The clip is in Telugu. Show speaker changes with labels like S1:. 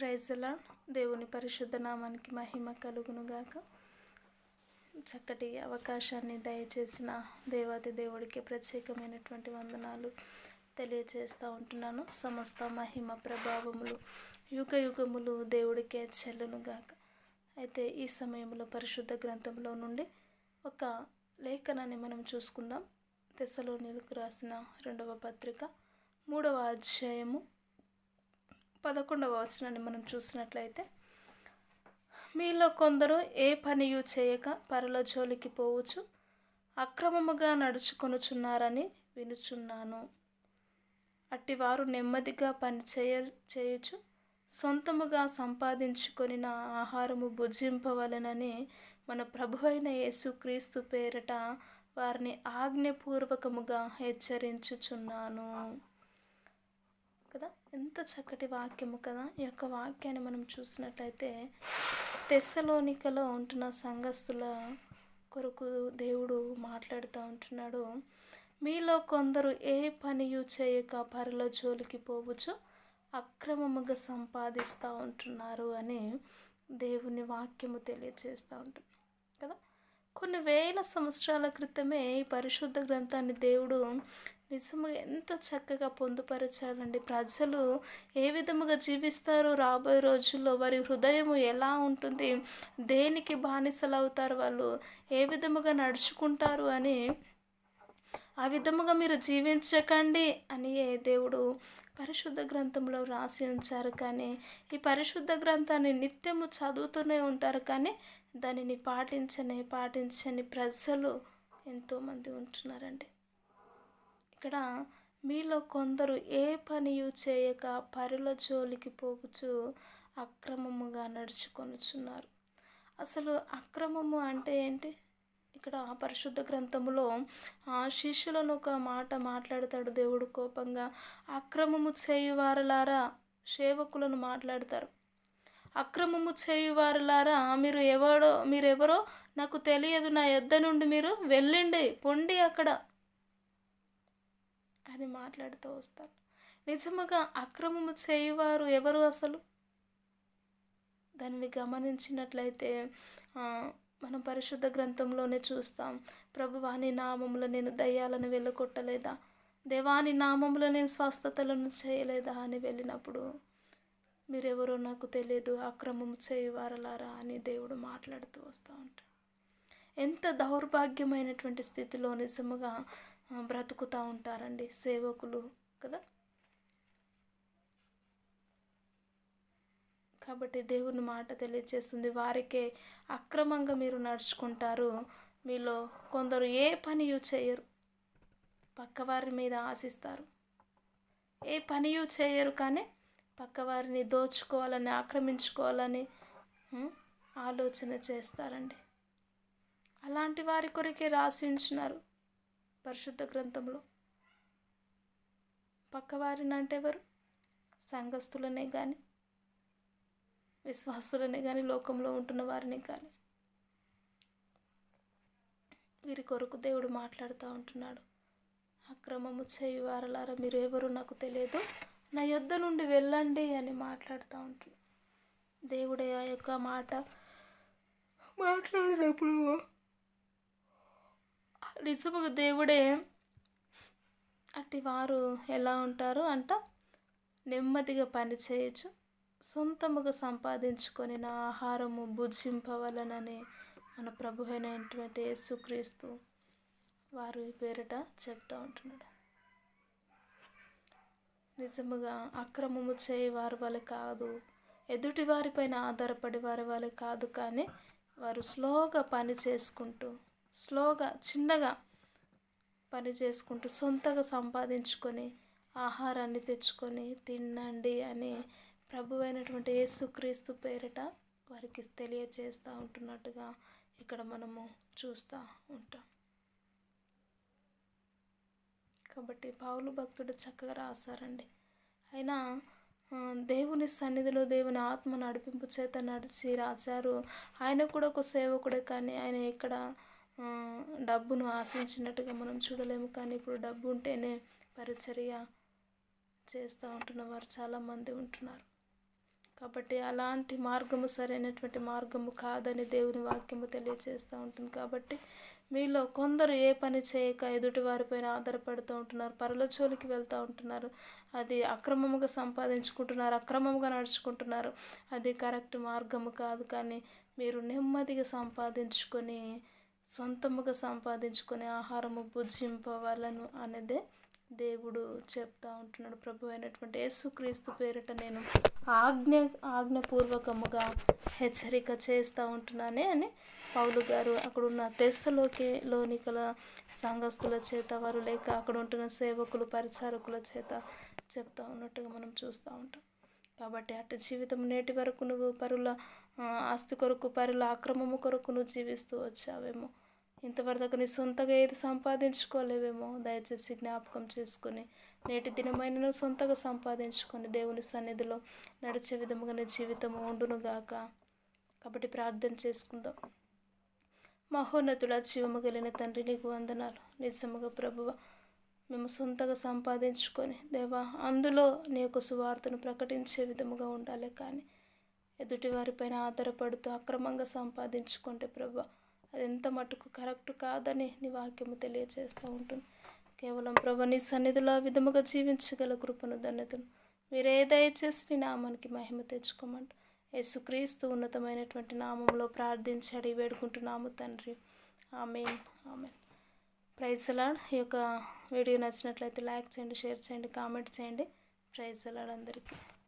S1: ప్రైజ్లా దేవుని పరిశుద్ధ నామానికి మహిమ కలుగునుగాక. చక్కటి అవకాశాన్ని దయచేసిన దేవాది దేవుడికి ప్రత్యేకమైనటువంటి వందనాలు తెలియజేస్తూ ఉంటున్నాను. సమస్త మహిమ ప్రభావములు యుగ యుగములు దేవుడికే చెల్లునుగాక. అయితే ఈ సమయంలో పరిశుద్ధ గ్రంథంలో నుండి ఒక లేఖనాన్ని మనం చూసుకుందాం. తెసలోనిలకు రాసిన రెండవ పత్రిక మూడవ అధ్యాయము పదకొండవ వచనాన్ని మనం చూసినట్లయితే మీలో కొందరు ఏ పనియు చేయక పరుల జోలికి పోవచ్చు అక్రమముగా నడుచుకొనుచున్నారని వినుచున్నాను. అట్టివారు నెమ్మదిగా పని చేయ చేయొచ్చు సొంతముగా సంపాదించుకొని నా ఆహారము భుజింపవలనని మన ప్రభు అయిన యేసుక్రీస్తు పేరిట వారిని ఆజ్ఞపూర్వకముగా హెచ్చరించుచున్నాను. కదా? ఎంత చక్కటి వాక్యము కదా? ఈ యొక్క వాక్యాన్ని మనం చూసినట్లయితే తెస్సలోనికలో ఉంటున్న సంఘస్థుల కొరకు దేవుడు మాట్లాడుతూ ఉంటున్నాడు. మీలో కొందరు ఏ పనియు చేయక పరుల జోలికి పోవచ్చు అక్రమముగా సంపాదిస్తూ ఉంటున్నారు అని దేవుని వాక్యము తెలియజేస్తూ ఉంటుంది. కదా? కొన్ని వేల సంవత్సరాల క్రితమే ఈ పరిశుద్ధ గ్రంథాన్ని దేవుడు నిజముగా ఎంత చక్కగా పొందుపరచాలండి ప్రజలు ఏ విధముగా జీవిస్తారు రాబోయే రోజుల్లో వారి హృదయము ఎలా ఉంటుంది దేనికి బానిసలు అవుతారు వాళ్ళు ఏ విధముగా నడుచుకుంటారు అని ఆ విధముగా మీరు జీవించకండి అని దేవుడు పరిశుద్ధ గ్రంథంలో రాసి ఉంచారు. కానీ ఈ పరిశుద్ధ గ్రంథాన్ని నిత్యము చదువుతూనే ఉంటారు. కానీ దానిని పాటించని పాటించని ప్రజలు ఎంతోమంది ఉంటున్నారండి. ఇక్కడ మీలో కొందరు ఏ పనియు చేయక పరుల జోలికి పోగుచు అక్రమముగా నడుచుకొనుచున్నారు. అసలు అక్రమము అంటే ఏంటి? ఇక్కడ పరిశుద్ధ గ్రంథములో ఆ శిష్యులను ఒక మాట మాట్లాడతాడు దేవుడు కోపంగా. అక్రమము చేయువారలారా సేవకులను మాట్లాడతారు. అక్రమము చేయువారులారా మీరు ఎవడో మీరెవరో నాకు తెలియదు నా యొద్ద నుండి మీరు వెళ్ళండి పొండి అక్కడ. అని మాట్లాడుతూ వస్తాను. నిజముగా అక్రమము చేయువారు ఎవరు అసలు? దానిని గమనించినట్లయితే మనం పరిశుద్ధ గ్రంథంలోనే చూస్తాం. ప్రభువాని నామములో నేను దయ్యాలను వెళ్ళగొట్టలేదా దేవాని నామములో నేను స్వస్థతలను చేయలేదా అని వెళ్ళినప్పుడు మీరెవరో నాకు తెలియదు అక్రమం చేయవారలారా అని దేవుడు మాట్లాడుతూ వస్తూ ఉంటాడు. ఎంత దౌర్భాగ్యమైనటువంటి స్థితిలో నిజముగా బ్రతుకుతూ ఉంటారండి సేవకులు కదా? కాబట్టి దేవుని మాట తెలియజేస్తుంది వారికే అక్రమంగా మీరు నడుచుకుంటారు. మీలో కొందరు ఏ పనియు చేయరు. పక్కవారి మీద ఆశిస్తారు. ఏ పనియు చేయరు కానీ పక్కవారిని దోచుకోవాలని ఆక్రమించుకోవాలని ఆలోచన చేస్తారండి. అలాంటి వారి కొరకే రాసి ఉంచినారు. పరిశుద్ధ గ్రంథంలో. పక్కవారిని అంటే ఎవరు? సంఘస్థులనే కానీ విశ్వాసులనే కానీ లోకంలో ఉంటున్న వారిని కానీ వీరి కొరకు దేవుడు మాట్లాడుతూ ఉంటున్నాడు. అక్రమము చేయి వారలారా మీరు ఎవరు నాకు తెలియదు. నా యొద్ద నుండి వెళ్ళండి అని మాట్లాడుతూ ఉంటుంది దేవుడే ఆ యొక్క మాట మాట్లాడినప్పుడు నిజముగా దేవుడే అట్టి వారు ఎలా ఉంటారు అంట? నెమ్మదిగా పని చేయొచ్చు. సొంతముగా సంపాదించుకొని నా ఆహారము భుజింపవలనని మన ప్రభు అయినటువంటి యేసుక్రీస్తు వారు పేరిట చెప్తూ ఉంటున్నాడు. నిజముగా అక్రమము చేయి వారి వాళ్ళు కాదు ఎదుటి వారిపైన ఆధారపడి వారి వాళ్ళు కాదు కానీ వారు స్లోగా పని చేసుకుంటూ స్లోగా చిన్నగా పని చేసుకుంటూ సొంతగా సంపాదించుకొని ఆహారాన్ని తెచ్చుకొని తినండి అని ప్రభు అయినటువంటి యేసుక్రీస్తు పేరిట వారికి తెలియచేస్తూ ఉంటున్నట్టుగా ఇక్కడ మనము చూస్తూ ఉంటాం. కాబట్టి పావులు భక్తుడు చక్కగా రాశారండి. అయినా దేవుని సన్నిధిలో దేవుని ఆత్మ నడిపింపు చేత నడిచి రాశారు. ఆయన కూడా ఒక సేవకుడే కానీ ఆయన ఇక్కడ డబ్బును ఆశించినట్టుగా మనం చూడలేము. కానీ ఇప్పుడు డబ్బు ఉంటేనే పరిచర్య చేస్తూ ఉంటున్న వారు చాలామంది ఉంటున్నారు. కాబట్టి అలాంటి మార్గము సరైనటువంటి మార్గము కాదని దేవుని వాక్యము తెలియజేస్తూ ఉంటుంది. కాబట్టి మీలో కొందరు ఏ పని చేయక ఎదుటి వారిపైన ఆధారపడుతూ ఉంటున్నారు. పరలచోలికి వెళ్తూ ఉంటున్నారు. అది అక్రమముగా సంపాదించుకుంటున్నారు. అక్రమముగా నడుచుకుంటున్నారు. అది కరెక్ట్ మార్గము కాదు. కానీ మీరు నెమ్మదిగా సంపాదించుకొని సొంతముగా సంపాదించుకునే ఆహారము భుజింపవలను అనేదే దేవుడు చెప్తా ఉంటున్నాడు. ప్రభు అయినటువంటి యేసుక్రీస్తు పేరిట నేను ఆజ్ఞ ఆజ్ఞపూర్వకముగా హెచ్చరిక చేస్తూ ఉంటున్నానే అని పౌలు గారు అక్కడ ఉన్న తెస్సలోకి లోనికల సంఘస్థుల చేత వారు లేక అక్కడ ఉంటున్న సేవకులు పరిచారకుల చేత చెప్తా ఉన్నట్టుగా మనం చూస్తూ ఉంటాం. కాబట్టి అటు జీవితం నేటి వరకు నువ్వు పరుల ఆస్తి కొరకు పరుల అక్రమము కొరకు నువ్వు జీవిస్తూ వచ్చావేమో. ఇంతవరకు నీ సొంతగా ఏది సంపాదించుకోలేవేమో దయచేసి జ్ఞాపకం చేసుకొని నేటి దినమైన నువ్వు సొంతగా సంపాదించుకొని దేవుని సన్నిధిలో నడిచే విధముగా నీ జీవితం ఉండునుగాక. కాబట్టి ప్రార్థన చేసుకుందాం. మహోన్నతుడ జీవము కలిగిన తండ్రి నీకు వందనాలు. నిజముగా ప్రభువ మేము సొంతగా సంపాదించుకొని దేవా అందులో నీ యొక్క సువార్తను ప్రకటించే విధముగా ఉండాలి కానీ ఎదుటి వారిపైన ఆధారపడుతూ అక్రమంగా సంపాదించుకుంటే ప్రభా అది ఎంత మటుకు కరెక్ట్ కాదని నీ వాక్యము తెలియజేస్తూ ఉంటుంది. కేవలం ప్రభు నీ సన్నిధిలో ఆ విధముగా జీవించగల కృపను ధన్యతను. మీరే దయచేసి నీ నామానికి మహిమ తెచ్చుకోమంట. యేసుక్రీస్తు ఉన్నతమైనటువంటి నామంలో ప్రార్థించి అడిగి వేడుకుంటున్నాము తండ్రి. ఆమెన్. ఆమెన్. ప్రైజ్ అలాడ్ ఈ యొక్క వీడియో నచ్చినట్లయితే లైక్ చేయండి షేర్ చేయండి కామెంట్ చేయండి. ప్రైజ్ అలాడ్ అందరికీ.